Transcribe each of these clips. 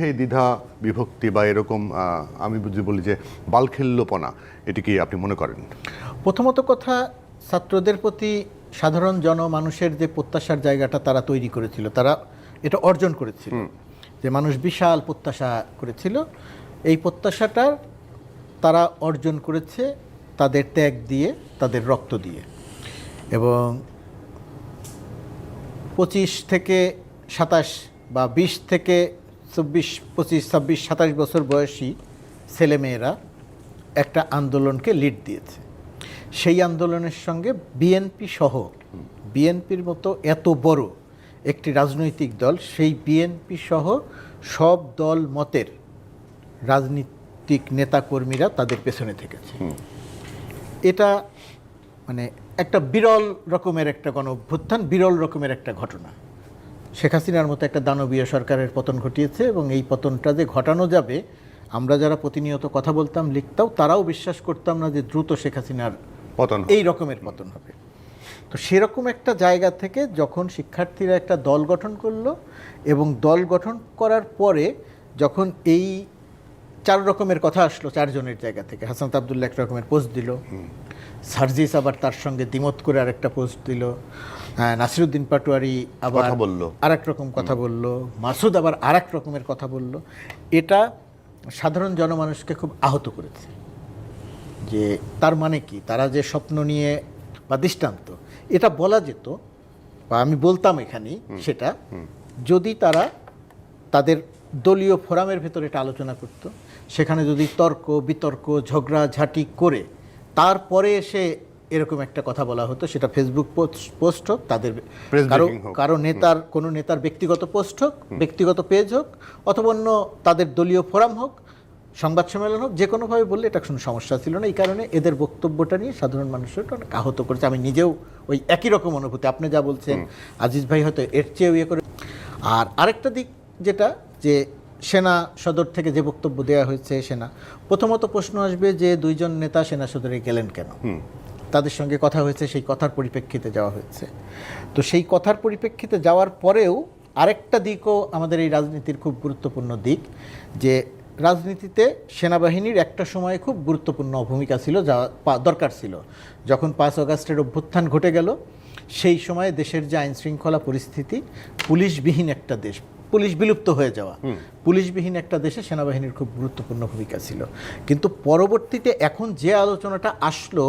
মধ্যে দ্বিধা বিভক্তি বা এরকম আমি যদি বলি যে বালখেল্যপনা এটি কি আপনি মনে করেন? প্রথমত কথা ছাত্রদের প্রতি সাধারণ জনমানুষের যে প্রত্যাশার জায়গাটা তারা তৈরি করেছিল তারা এটা অর্জন করেছিল। যে মানুষ বিশাল প্রত্যাশা করেছিল এই প্রত্যাশাটা তারা অর্জন করেছে তাদের ত্যাগ দিয়ে তাদের রক্ত দিয়ে। এবং পঁচিশ থেকে সাতাশ বা বিশ থেকে চব্বিশ পঁচিশ ছাব্বিশ সাতাশ বছর বয়সী ছেলেমেয়েরা একটা আন্দোলনকে লিড দিয়েছে। সেই আন্দোলনের সঙ্গে বিএনপি সহ বিএনপির মতো এত বড় একটি রাজনৈতিক দল সেই বিএনপি সহ সব দল মতের রাজনীতিক নেতাকর্মীরা তাদের পেছনে থেকেছে। এটা মানে একটা বিরল রকমের একটা গণ অভ্যুত্থান বিরল রকমের একটা ঘটনা। শেখ হাসিনার মতো একটা দানবীয় সরকারের পতন ঘটিয়েছে এবং এই পতনটা যে ঘটানো যাবে আমরা যারা প্রতিনিয়ত কথা বলতাম লিখতাম তারাও বিশ্বাস করতাম না যে দ্রুত শেখ হাসিনার পতন এই রকমের পতন হবে। তো সেরকম একটা জায়গা থেকে যখন শিক্ষার্থীরা একটা দল গঠন করল এবং দল গঠন করার পরে যখন এই চার রকমের কথা আসলো চারজনের জায়গা থেকে হাসান আবদুল্লাহ এক রকমের পোস্ট দিল সার্জিস আবার তার সঙ্গে দ্বিমত করে আরেকটা পোস্ট দিল নাসিরুদ্দিন পাটোয়ারি আবার বলল। আরেক রকম কথা বলল। মাসুদ আবার আরেক রকমের কথা বলল। এটা সাধারণ জনমানুষকে খুব আহত করেছে। যে তার মানে কি? তারা যে স্বপ্ন নিয়ে বা দৃষ্টান্ত এটা বলা যেত বা আমি বলতাম এখানেই সেটা। যদি তারা তাদের দলীয় ফোরামের ভেতরে এটা আলোচনা করত সেখানে যদি তর্ক বিতর্ক ঝগড়া ঝাঁটি করে তারপরে এসে এরকম একটা কথা বলা হতো সেটা ফেসবুক পোস্ট হোক তাদের কারও কারও নেতার কোনো নেতার ব্যক্তিগত পোস্ট হোক ব্যক্তিগত পেজ হোক অথবা অন্য তাদের দলীয় ফোরাম হোক সংবাদ সম্মেলন হোক যে কোনোভাবে বললে এটা কোনো সমস্যা ছিল না। এই কারণে এদের বক্তব্যটা নিয়ে সাধারণ মানুষের অনেক আহত করেছে। আমি নিজেও ওই একই রকম অনুভূতি। আপনি যা বলছেন আজিজ ভাই হয়তো এর চেয়েও ইয়ে করে। আর আরেকটা দিক যেটা যে সেনা সদর থেকে যে বক্তব্য দেওয়া হয়েছে সেনা প্রথমত প্রশ্ন আসবে যে দুইজন নেতা সেনা সদরে গেলেন কেন? তাদের সঙ্গে কথা হয়েছে, সেই কথার পরিপ্রেক্ষিতে যাওয়া হয়েছে। তো সেই কথার পরিপ্রেক্ষিতে যাওয়ার পরেও আরেকটা দিকও আমাদের এই রাজনীতির খুব গুরুত্বপূর্ণ দিক, যে রাজনীতিতে সেনাবাহিনীর একটা সময়ে খুব গুরুত্বপূর্ণ ভূমিকা ছিল, যা দরকার ছিল। যখন পাঁচ অগাস্টের অভ্যুত্থান ঘটে গেল, সেই সময়ে দেশের যে আইনশৃঙ্খলা পরিস্থিতি, পুলিশবিহীন একটা দেশ পুলিশ বিলুপ্ত হয়ে যাওয়া। পুলিশবিহীন একটা দেশে সেনাবাহিনীর খুব গুরুত্বপূর্ণ ভূমিকা ছিল। কিন্তু পরবর্তীতে এখন যে আলোচনাটা আসলো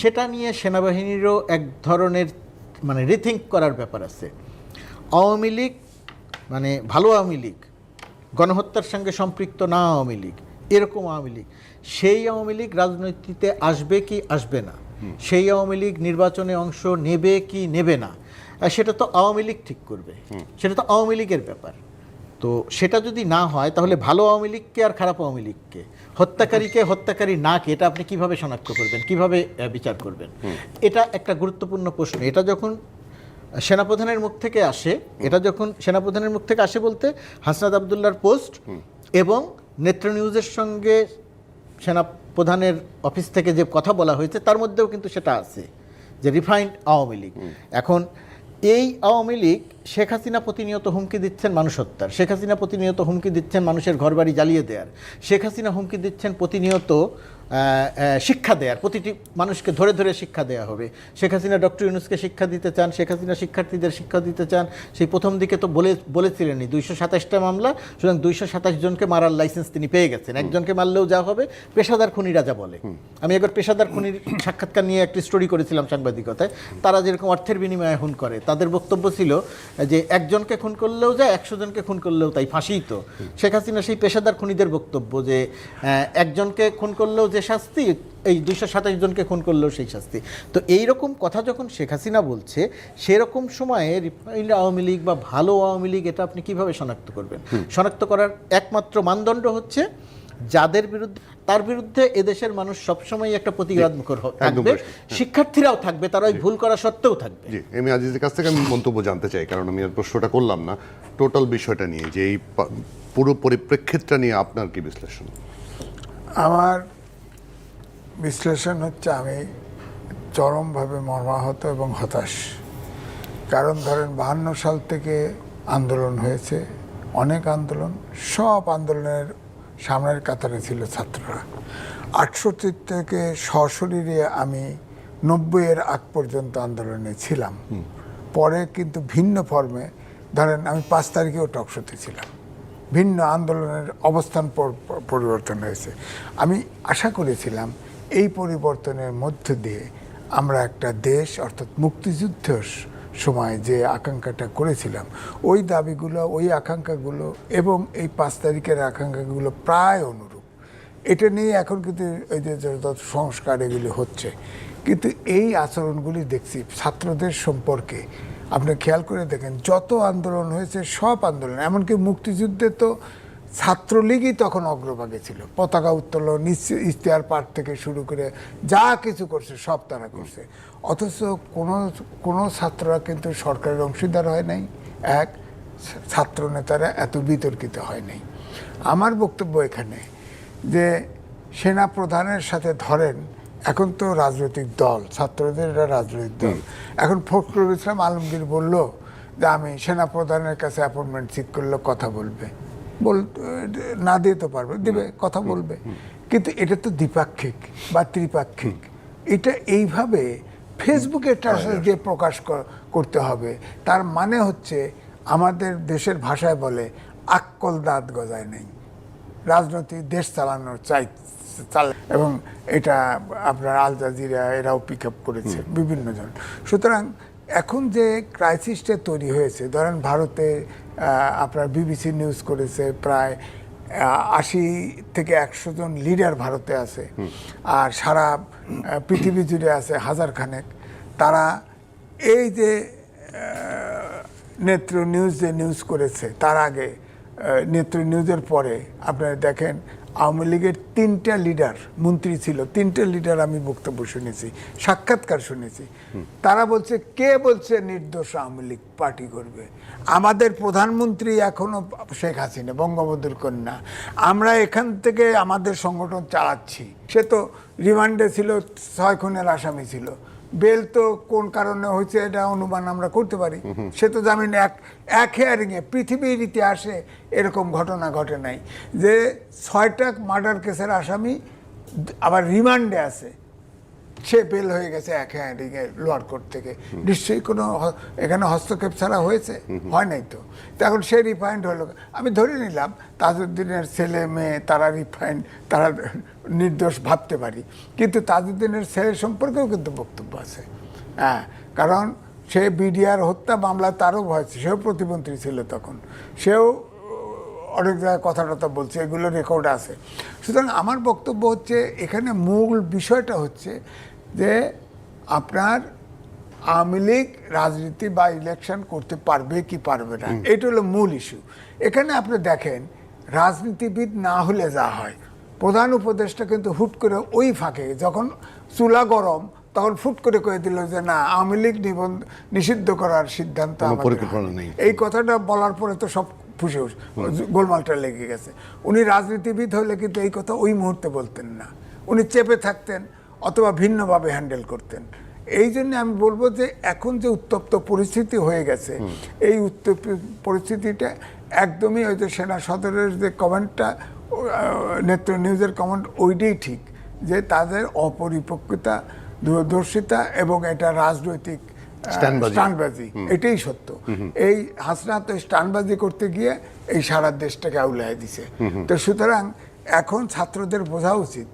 সেটা নিয়ে সেনাবাহিনীরও এক ধরনের মানে রিথিঙ্ক করার ব্যাপার আছে। আওয়ামী লীগ মানে ভালো আওয়ামী লীগ গণহত্যার সঙ্গে সম্পৃক্ত না আওয়ামী লীগ এরকম আওয়ামী লীগ সেই আওয়ামী লীগ রাজনীতিতে আসবে কি আসবে না? সেই আওয়ামী লীগ নির্বাচনে অংশ নেবে কি নেবে না? সেটা তো আওয়ামী লীগ ঠিক করবে। সেটা তো আওয়ামী লীগের ব্যাপার। তো সেটা যদি না হয় তাহলে ভালো আওয়ামী লীগকে আর খারাপ আওয়ামী লীগকে? হত্যাকারীকে হত্যাকারী না কে এটা আপনি কীভাবে শনাক্ত করবেন? কীভাবে বিচার করবেন? এটা একটা গুরুত্বপূর্ণ প্রশ্ন। এটা যখন সেনাপ্রধানের মুখ থেকে আসে এটা যখন সেনাপ্রধানের মুখ থেকে আসে বলতে হাসনাত আবদুল্লার পোস্ট এবং নেত্র নিউজের সঙ্গে সেনাপ্রধানের অফিস থেকে যে কথা বলা হয়েছে তার মধ্যেও কিন্তু সেটা আছে যে রিফাইন্ড আওয়ামী লীগ। এখন এই আওয়ামী লীগ শেখ হাসিনা প্রতিনিয়ত হুমকি দিচ্ছেন মানুষ হত্যার শেখ হাসিনা প্রতিনিয়ত হুমকি দিচ্ছেন মানুষের ঘরবাড়ি জ্বালিয়ে দেওয়ার। শেখ হাসিনা হুমকি দিচ্ছেন প্রতিনিয়ত শিক্ষা দেওয়ার প্রতিটি মানুষকে ধরে ধরে শিক্ষা দেওয়া হবে। শেখ হাসিনা ডক্টর ইউনুসকে শিক্ষা দিতে চান শেখ হাসিনা শিক্ষার্থীদের শিক্ষা দিতে চান সেই প্রথম দিকে তো বলে বলেছিলেনই দুইশো সাতাশটা মামলা সুতরাং দুইশো সাতাশ জনকে মারার লাইসেন্স তিনি পেয়ে গেছেন। একজনকে মারলেও যা হবে পেশাদার খুনিরা যা বলে। আমি একবার পেশাদার খুনির সাক্ষাৎকার নিয়ে একটি স্টোরি করেছিলাম সাংবাদিকতায়। তারা যেরকম অর্থের বিনিময়ে খুন করে তাদের বক্তব্য ছিল যে একজনকে খুন করলেও যায় একশো জনকে খুন করলেও তাই ফাঁসিই তো। শেখ হাসিনা সেই পেশাদার খুনিদের বক্তব্য যে একজনকে খুন করলেও যে শাস্তি এই দুইশো সাতাশ জনকে খুন করলেও সেই শাস্তি। তো এই রকম কথা যখন শেখ হাসিনা বলছে সেরকম সময়ে রিফাইন্ড আওয়ামী লীগ বা ভালো আওয়ামী লীগ এটা আপনি কীভাবে শনাক্ত করবেন? শনাক্ত করার একমাত্র মানদণ্ড হচ্ছে যাদের বিরুদ্ধে তার বিরুদ্ধে এদেশের মানুষ সবসময় একটা প্রতিবাদ মুখর থাকবে। শিক্ষার্থীরাও থাকবে তারা ওই ভুল করা সত্ত্বেও থাকবে। জি এম আজিজের কাছ থেকে আমি মন্তব্য জানতে চাই কারণ আমি আর প্রশ্নটা করলাম না। টোটাল বিষয়টা নিয়ে যে এই পুরো পরিপ্রেক্ষিতটা নিয়ে আপনার কি বিশ্লেষণ? আমার বিশ্লেষণ হচ্ছে আমি চরমভাবে মর্মাহত এবং হতাশ। কারণ ধরেন বাহান্ন সাল থেকে আন্দোলন হয়েছে অনেক আন্দোলন সব আন্দোলনের সামনের কাতারে ছিল ছাত্ররা। আটষট্টি থেকে সশরীরে আমি নব্বইয়ের আগ পর্যন্ত আন্দোলনে ছিলাম। পরে কিন্তু ভিন্ন ফর্মে ধরেন আমি পাঁচ তারিখেও টকশোতে ছিলাম। ভিন্ন আন্দোলনের অবস্থান পর- পর- পরিবর্তন হয়েছে। আমি আশা করেছিলাম এই পরিবর্তনের মধ্য দিয়ে আমরা একটা দেশ, অর্থাৎ মুক্তিযুদ্ধের সময় যে আকাঙ্ক্ষাটা করেছিলাম, ওই দাবিগুলো, ওই আকাঙ্ক্ষাগুলো এবং এই পাঁচ তারিখের আকাঙ্ক্ষাগুলো প্রায় অনুরূপ। এটা নিয়ে এখন কিন্তু যে যে যত সংস্কার এগুলি হচ্ছে, কিন্তু এই আচরণগুলি দেখছি ছাত্রদের সম্পর্কে। আপনি খেয়াল করে দেখেন, যত আন্দোলন হয়েছে সব আন্দোলন, এমনকি মুক্তিযুদ্ধে তো ছাত্রলীগই তখন অগ্রভাগে ছিল। পতাকা উত্তোলন ইশতেহার পাঠ থেকে শুরু করে যা কিছু করছে সব তারা করছে। অথচ কোনো কোনো ছাত্ররা কিন্তু সরকারের অংশীদার হয় নাই। এক ছাত্র নেতারা এত বিতর্কিত হয় নাই। আমার বক্তব্য এখানে যে সেনা প্রধানের সাথে ধরেন এখন তো রাজনৈতিক দল ছাত্রদের এটা রাজনৈতিক দল। এখন ফখরুল ইসলাম আলমগীর বলল যে আমি সেনাপ্রধানের কাছে অ্যাপয়েন্টমেন্ট ঠিক করলে কথা বলবে। বল না দিয়ে তো পারবে দেবে কথা বলবে। কিন্তু এটা তো দ্বিপাক্ষিক বা ত্রিপাক্ষিক। এটা এইভাবে ফেসবুকে ট্রান্সলেট দিয়ে প্রকাশ কর- করতে হবে তার মানে হচ্ছে আমাদের দেশের ভাষায় বলে আক্কল দাঁত গজায় নেই। রাজনৈতিক দেশ চালানোর চাই চাল এবং এটা আপনার আল জাজিরা এরাও পিক আপ করেছে বিভিন্ন জন। সুতরাং এখন যে ক্রাইসিসটা তৈরি হয়েছে ধরেন ভারতে আপনার বিবিসি নিউজ করেছে প্রায় আশি থেকে একশো জন লিডার ভারতে আছে। আর সারা পৃথিবী জুড়ে আছে হাজার খানেক। তারা এই যে নেত্র নিউজ যে নিউজ করেছে তার আগে নেত্র নিউজের পরে আপনারা দেখেন আওয়ামী লীগের তিনটা লিডার মন্ত্রী ছিল, তিনটা লিডার আমি বক্তব্য শুনেছি, সাক্ষাৎকার শুনেছি। তারা বলছে, কে বলছে নির্দোষ আওয়ামী লীগ পার্টি করবে? আমাদের প্রধানমন্ত্রী এখনও শেখ হাসিনা, বঙ্গবন্ধুর কন্যা। আমরা এখান থেকে আমাদের সংগঠন চালাচ্ছি। সে তো রিমান্ডে ছিল, ছয় খুনের আসামি ছিল। বেল তো কোন কারণে হয়েছে এটা অনুমান আমরা করতে পারি। সে তো জামিন এক এক হেয়ারিংয়ে পৃথিবীর ইতিহাসে এরকম ঘটনা ঘটে নাই। যে ছয়টা মার্ডার কেসের আসামি আবার রিমান্ডে আছে। সে বেল হয়ে গেছে এক হেয়ারিংয়ে লোয়ার কোর্ট থেকে। নিশ্চয়ই কোনো এখানে হস্তক্ষেপ ছাড়া হয়েছে? হয় নাই তো। তো এখন সে রিফাইন্ড হলো। আমি ধরে নিলাম, তাজউদ্দিনের ছেলে, মেয়ে, তারা রিফাইন্ড তারা নির্দোষ ভাবতে পারি। কিন্তু তাজউদ্দিনের ছেলে সম্পর্কেও কিন্তু বক্তব্য আছে। হ্যাঁ কারণ সে বিডিআর হত্যা মামলা তারও ভয় সেও প্রতিমন্ত্রী ছিল তখন। সেও, অনেক জায়গায় কথা টথা বলছে, এগুলো রেকর্ড আছে। সুতরাং আমার বক্তব্য হচ্ছে, এখানে মূল বিষয়টা হচ্ছে যে আপনার আওয়ামী লীগ রাজনীতি বা ইলেকশন করতে পারবে কি পারবে না। এটা হলো মূল ইস্যু এখানে আপনি দেখেন রাজনীতিবিদ না হলে যা হয়। প্রধান উপদেষ্টা কিন্তু হুট করে ওই ফাঁকে যখন চুলা গরম তখন ফুট করে কয়ে দিল যে না আওয়ামী লীগ নিবন্ধ নিষিদ্ধ করার সিদ্ধান্ত। এই কথাটা বলার পরে তো সব ফুসে উঠ- গোলমালটা লেগে গেছে। উনি রাজনীতিবিদ হলে কিন্তু এই কথা ওই মুহূর্তে বলতেন না। উনি চেপে থাকতেন অথবা ভিন্নভাবে হ্যান্ডেল করতেন। এই জন্য আমি বলব যে এখন যে উত্তপ্ত পরিস্থিতি হয়ে গেছে এই উত্তপ্ত পরিস্থিতিটা একদমই ওই যে সেনা সদরের যে কমেন্টটা নেত্র নিউজের কমেন্ট ওইটাই ঠিক যে তাদের অপরিপক্কতা দূরদর্শিতা এবং এটা রাজনৈতিক। স্ট্যান্ডবাজি। এটাই সত্য। এই হাসনাত ওই স্ট্যান্ডবাজি করতে গিয়ে এই সারা দেশটাকে আউলায় দিছে। তো সুতরাং এখন ছাত্রদের বোঝা উচিত